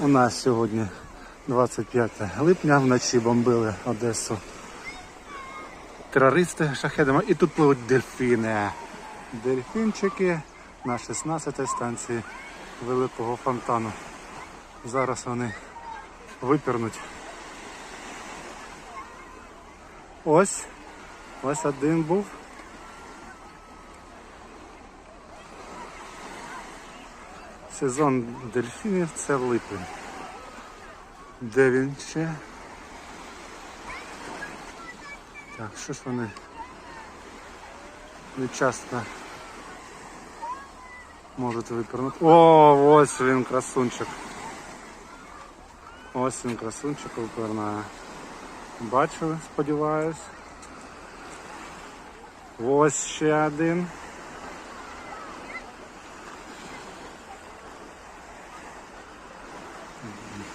У нас сьогодні 25 липня, вночі бомбили Одесу терористи шахедами. І тут пливуть дельфіни. Дельфінчики на 16 станції Великого фонтану. Зараз вони випірнуть. Ось. Ось один був. Сезон дельфінів це липень. Де він ще? Так, що ж вони не часто можуть випернути. О, ось він красунчик. Ось він красунчик випернає. Бачили, сподіваюсь. Ось ще один. Uhum.